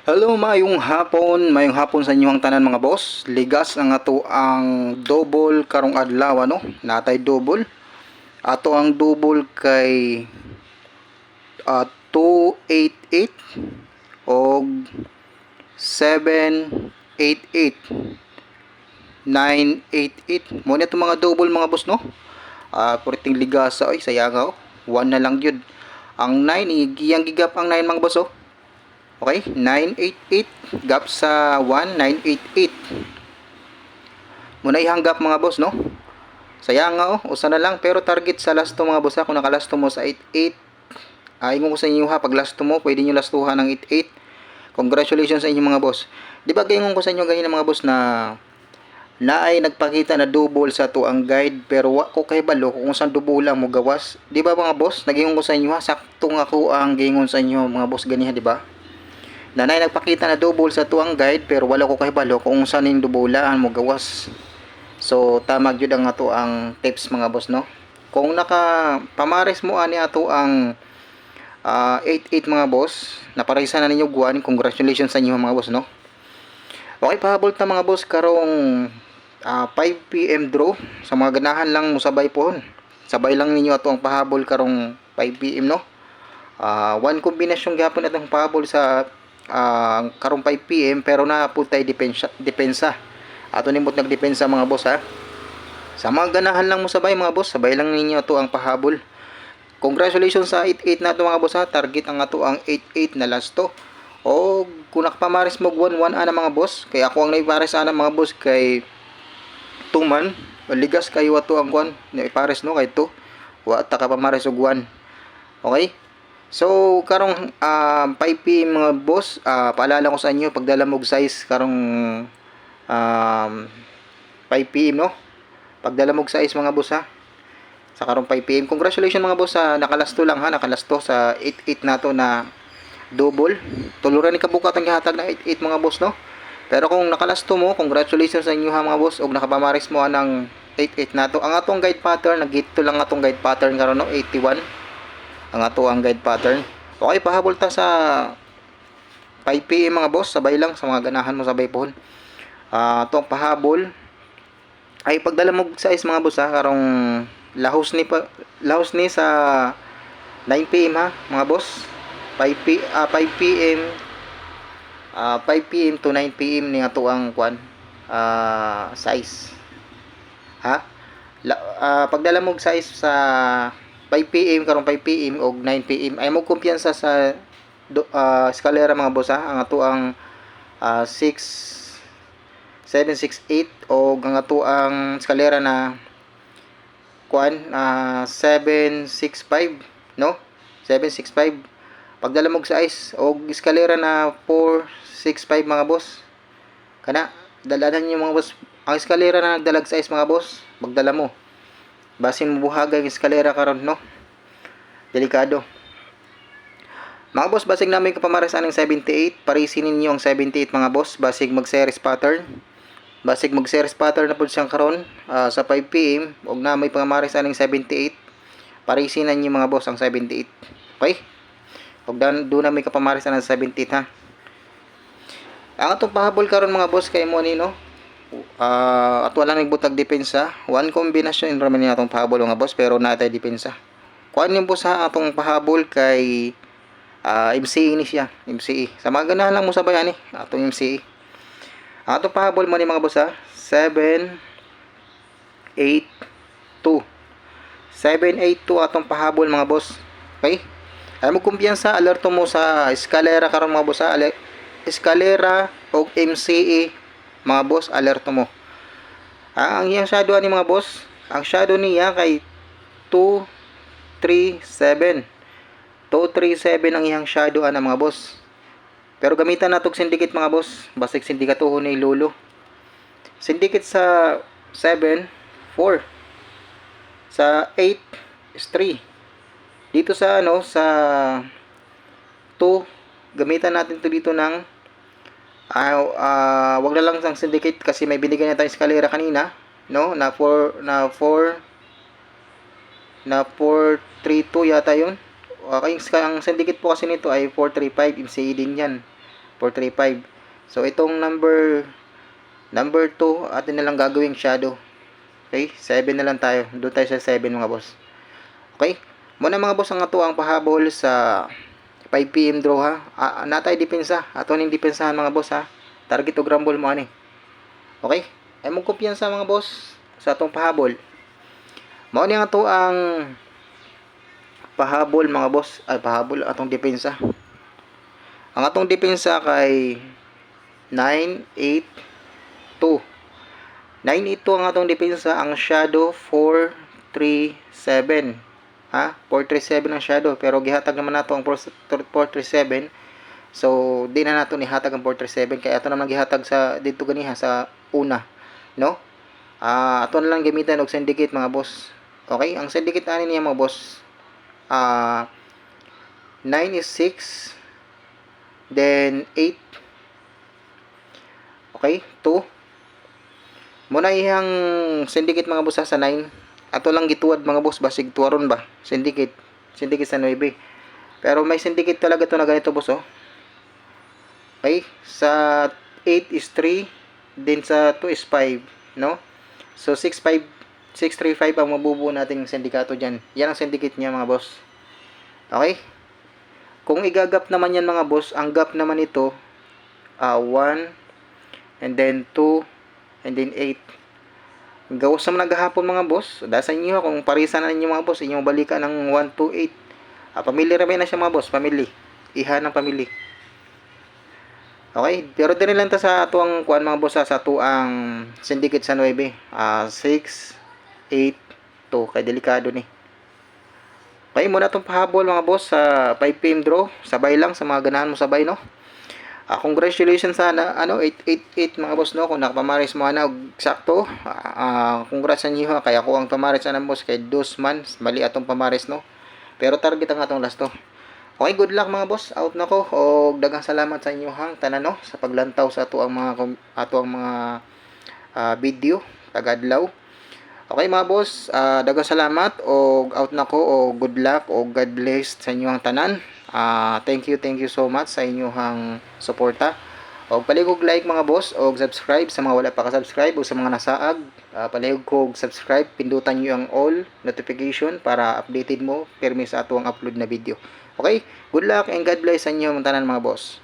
Hello, mayong hapon, mayong hapon sa inyong tanan mga boss. Ligas ang ato ang double karong adlaw ano, natay double. Ato ang double kay ah, 288 og 788 988 mo na mga double mga boss no? Ah uh, ligasa. Oy sayanga oh. 1 na lang yun. Ang 9 igiyang gigap ang 9 mga boss oh Okay, 988 gap sa 1988. Muna ihanggap mga boss, no? Sayang nga oh, usa na lang pero target sa last to mga boss ha kung nakalasto mo sa 88. Ay mo ko sa inyo ha, pag last to mo, pwede niyo lastuhan ng 88. Congratulations sa inyo mga boss. Di ba gayon ko sa inyo ganyan mga boss na na ay nagpakita na double sa to ang guide pero wa ko kay balo kung saan double lang mo gawas. Di ba mga boss? Nagingon ko sa inyo ha, saktong ako ang gingon sa inyo mga boss ganiha, di ba? Nanay nagpakita na double sa tuang guide pero wala ko kahibalo kung saan yung dubulaan mo gawas. So tama gyud ang ato ang tips mga boss no. Kung naka pamares mo ani ato ang uh, 88 mga boss, naparisa na ninyo guwan. Congratulations sa inyo mga boss no. Okay, pahabol ta mga boss karong uh, 5 PM draw sa mga ganahan lang mo sabay pohon. Sabay lang ninyo ato ang pahabol karong 5 PM no. Uh, one kombinasyon gapon atong pahabol sa uh, karong 5 PM pero na po tayo depensa, depensa. Ato nimot nagdepensa mga boss ha. Sa mga ganahan lang mo sabay mga boss, sabay lang ninyo to ang pahabol. Congratulations sa 88 na to mga boss ha. Target ang ato ang 88 na last to. O kung nakapamaris mo 1-1 ana mga boss, kay ako ang naipares ana mga boss kay tuman, ligas kayo ato ang kwan, naipares no kay to. Wa ta ka pamares og 1. Okay? So, karong uh, 5 PM mga boss, uh, paalala ko sa inyo, pagdala mo size karong um, 5 PM no? Pagdala mo size mga boss ha. Sa karong 5 PM. Congratulations mga boss sa nakalasto lang ha, nakalasto sa 88 nato na double. Tuluran ni kabukat ang gihatag na 88 mga boss no. Pero kung nakalasto mo, congratulations sa inyo ha mga boss og nakapamaris mo ng 88 nato. Ang atong guide pattern, nagito lang atong guide pattern karon no, 81 ang ato ang guide pattern. Okay pahabol ta sa 5pm mga boss. Sabay lang sa mga ganahan mo sabay pohon uh, ito ang pahabol. Ay pagdala mo size mga boss ha karong lahos ni pa, lahos ni sa 9pm ha mga boss. 5 p uh, 5pm uh, 5pm to 9pm ni ato ang kwan uh, size. Ha? La, uh, pagdala mo size sa 5pm karong 5pm og 9pm ay mo kumpiyansa sa uh, eskalera mga boss ha? Ang ato ang uh, 6 768 o ang ato ang eskalera na kuan uh, 765 no? 765 pagdala mo sa ice o eskalera na 465 mga boss. Kana dalanan niyo mga boss. Ang eskalera na nagdalag sa ice mga boss magdala mo basin mo buhaga yung eskalera karon no? Delikado. Mga boss basig namin kapamaras aning 78 parisin ninyo ang 78 mga boss. Basig mag series pattern. Basig mag series pattern na pud siyang karon uh, sa 5pm og na may pangamaris aning 78 parisin ninyo mga boss ang 78 okay? Og dan do na may kapamaris aning 78 ha? Ang atong pahabol karon mga boss kay mo ni no uh, at wala nagbutag depensa. One kombinasyon in raman atong pahabol nga boss pero natay depensa. Kuan yung boss ha atong pahabol kay uh, ah, MCE ni siya MCE sa mga ganahan lang mo sabayan ni atong MCE atong pahabol mo ni mga boss ha 7 8 2 782 atong pahabol mga boss. Okay? Ay mo kumpiyansa alerto mo sa eskalera karon mga boss ha? Eskalera o MCE mga boss alerto mo. Ah, ang iyang shadow ni mga boss ang shadow niya kay 237 237 ang iyang shadow ana mga boss. Pero gamitan natog syndicate mga boss. Basig sindikatuho ni lolo. Syndicate sa 7 4 sa 8 is 3 dito sa ano sa 2 gamitan natin to dito ng uh, uh, wag na lang sang syndicate kasi may binigay na tayong eskalera kanina no na 4 na 4 na 432 yata yun okay ang syndicate po kasi nito ay 435 MCE din yan 435. So itong number number 2 atin na lang gagawing shadow. Okay? 7 na lang tayo. Doon tayo sa 7 mga boss. Okay? Muna mga boss ang ato ang pahabol sa 5 PM draw ha. Ah, natay depensa. Ato ning depensahan mga boss ha. Target og rumble mo ani. Okay? Ay mo kumpiyansa mga boss sa atong pahabol. Mao ni ato ang pahabol mga boss. Ay pahabol atong depensa. Ang atong depensa kay 9 8 2. 982 ang atong depensa, ang shadow 437. Ha? 437 ang shadow pero gihatag naman nato ang 437. So di na nato ni hatag ang 437 kaya ato naman gihatag sa dito ganiha sa una, no? Ah, ato na lang gamitan og syndicate mga boss. Okay? Ang syndicate ani niya mga boss. Ah, 9 is 6 then 8 Okay, 2 Muna ihang syndicate mga boss sa 9. Ato lang gituwad mga boss basig tuwaron ba. Syndicate. Syndicate sa 9. Pero may syndicate talaga to na ganito boss oh. Okay, sa 8 is 3, then sa 2 is 5, no? So 6 5 635 ang mabubuo nating sindikato diyan. Yan ang syndicate niya mga boss. Okay? Kung igagap naman yan mga boss, ang gap naman ito uh, 1 and then 2 and then 8. Gawas naman naghahapon mga boss. Dasan niyo kung parisan na ninyo mga boss, inyong balikan ng 1 to 8. Ah, family rin na siya mga boss, family. Iha ng family. Okay, pero din lang ta sa atuang kuan mga boss ha, sa atuang syndicate sa 9. Ah, 6 8 2 kay delikado ni. Okay, muna itong pahabol mga boss sa 5 PM draw. Sabay lang sa mga ganahan mo sabay no. Ah, congratulations sana ano 888 mga boss no kung nakapamaris mo og sakto. Ah, congrats sa inyo ha kaya ko ang pamaris na boss kay dos man mali atong pamaris no. Pero target ang atong last to. Okay, good luck mga boss. Out na ko og daghang salamat sa inyo hang tanan no sa paglantaw sa ato ang mga ato ang mga ah, video tagadlaw. Okay mga boss, ah, daghang salamat og out na ko og good luck og God bless sa inyong tanan. Ah, thank you, thank you so much sa inyong suporta. Og paligog like mga boss og subscribe sa mga wala pa ka-subscribe o sa mga nasaag. Uh, paligog ko subscribe, pindutan niyo ang all notification para updated mo pirmi sa ato ang upload na video. Okay? Good luck and God bless sa inyo mga tanan mga boss.